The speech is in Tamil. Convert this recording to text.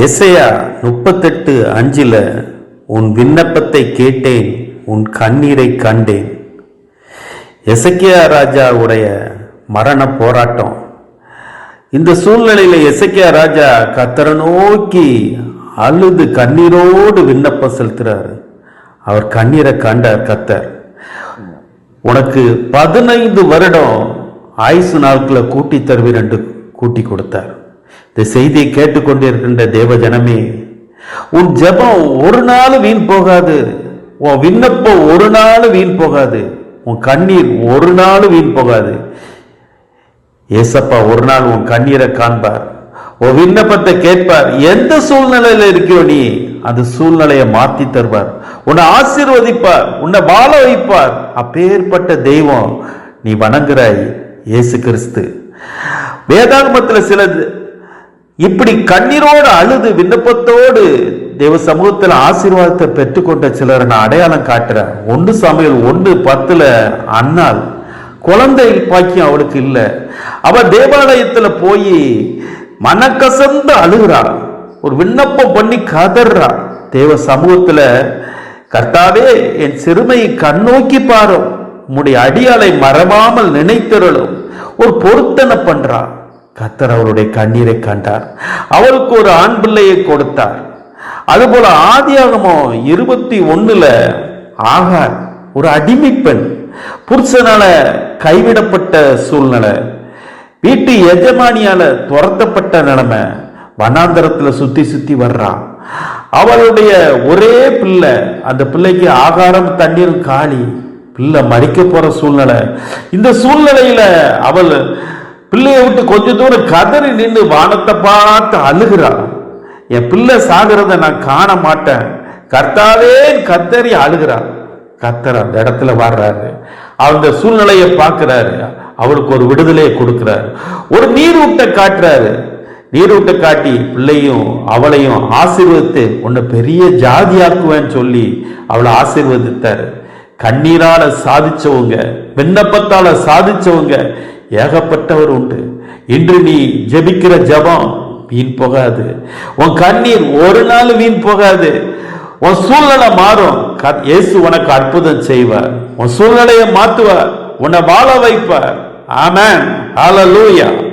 எசையா முப்பத்தெட்டு அஞ்சில் உன் விண்ணப்பத்தை கேட்டேன் உன் கண்ணீரை கண்டேன். எசக்கியா ராஜாவுடைய மரண போராட்டம். இந்த சூழ்நிலையில் எசக்கியா ராஜா கத்தரை நோக்கி அழுது கண்ணீரோடு விண்ணப்பம் செலுத்துறாரு. அவர் கண்ணீரை கண்டார் கத்தர் உனக்கு பதினைந்து வருடம் ஆயுசு நாட்களை கூட்டி தருவீர் என்று கூட்டி கொடுத்தார். இந்த செய்தியை கேட்டுக்கொண்டிருக்கின்ற தேவ ஜனமே உன் ஜெபம் ஒரு நாள் வீண் போகாது. உன் விண்ணப்பம் ஒரு நாள் வீண் போகாது. உன் கண்ணீர் ஒரு நாள் வீண் போகாது. ஏசப்பா ஒரு நாள் உன் கண்ணீரை காண்பார். உன் விண்ணப்பத்தை கேட்பார். எந்த சூழ்நிலையில இருக்கியோ நீ அந்த சூழ்நிலையை மாத்தி தருவார். உன்னை ஆசீர்வதிப்பார். உன்னை வாழ வைப்பார். அப்பேற்பட்ட தெய்வம் நீ வணங்குறாய் இயேசு கிறிஸ்து. வேதாகமத்தில் சில இப்படி கண்ணீரோடு அழுது விண்ணப்பத்தோடு தேவ சமூகத்தில் ஆசீர்வாதத்தை பெற்றுக்கொண்ட சிலரை நான் அடையாளம் காட்டுறேன். ஒன்று சமையல் ஒன்று பத்துல அண்ணாள் குழந்தை பாக்கியம் அவளுக்கு இல்லை. அவ தேவாலயத்தில் போய் மனக்கசந்து அழுகிறாள். ஒரு விண்ணப்பம் பண்ணி கதறா. தேவ சமூகத்தில் கர்த்தாவே என் சிறுமையை கண்ணோக்கி பாரும். உம்முடைய அடியாளை மறவாமல் நினைத்திரளும். ஒரு பொருத்தனை பண்றான் கத்தர் அவருடைய கண்ணீரை கண்டார். அவளுக்கு ஒரு ஆண் பிள்ளையை கொடுத்தார். அதுபோல ஆதியாகமோ இருபத்தி ஒண்ணுல ஆகார் ஒரு அடிமை பெண் புருஷனால கைவிடப்பட்ட சூழ்நிலை வீட்டு எஜமானியால துரத்தப்பட்ட நிலைமை வனாந்தரத்துல சுத்தி சுத்தி வர்றா. அவளுடைய ஒரே பிள்ளை அந்த பிள்ளைக்கு ஆகாரம் தண்ணீர் காலி பிள்ளை மறிக்க போற சூழ்நிலை. இந்த சூழ்நிலையில அவள் பிள்ளையை விட்டு கொஞ்ச தூரம் கதறி நின்று வானத்தை பார்த்து அழுகிறான் என் பிள்ளை சாகிறத நான் காண மாட்டேன். கர்த்தாவே கத்தறி அழுகிறான் கத்தர் அந்த இடத்துல வர்றாரு. அந்த சூழ்நிலையை பார்க்கிறாரு. அவளுக்கு ஒரு விடுதலையை கொடுக்கிறாரு. ஒரு நீரூட்டை காட்டுறாரு. நீரூட்டை காட்டி பிள்ளையும் அவளையும் ஆசீர்வதித்து உன்னை பெரிய ஜாதியாக்குவேன்னு சொல்லி அவளை ஆசீர்வதித்தாரு. கண்ணீரால சாதிச்சவங்க விண்ணப்பத்தால சாதிச்சவங்க ஏகப்பட்டவர் உண்டு. இன்று நீ ஜெபிக்கிற ஜெபம் வீண் போகாது. உன் கண்ணீர் ஒரு நாள் வீண் போகாது. உன் சூழ்நிலை மாறும். க- இயேசு உனக்கு அற்புதம் செய்வார். உன் சூழ்நிலையை மாற்றுவார். உன்னை வாழ வைப்பார். ஆமென். ஹalleluya.